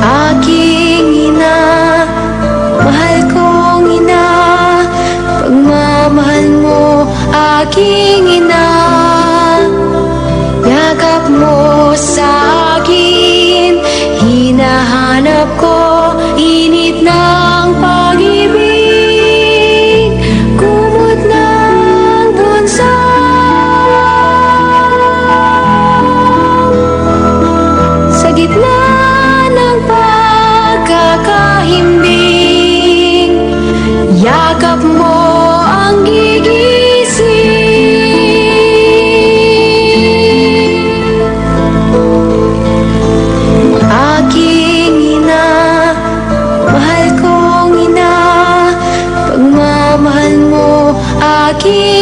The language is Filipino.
Aking ina, mahal kong ina, pagmamahal mo, aking ina, yakap mo sa akin, hinahanap ko, init na que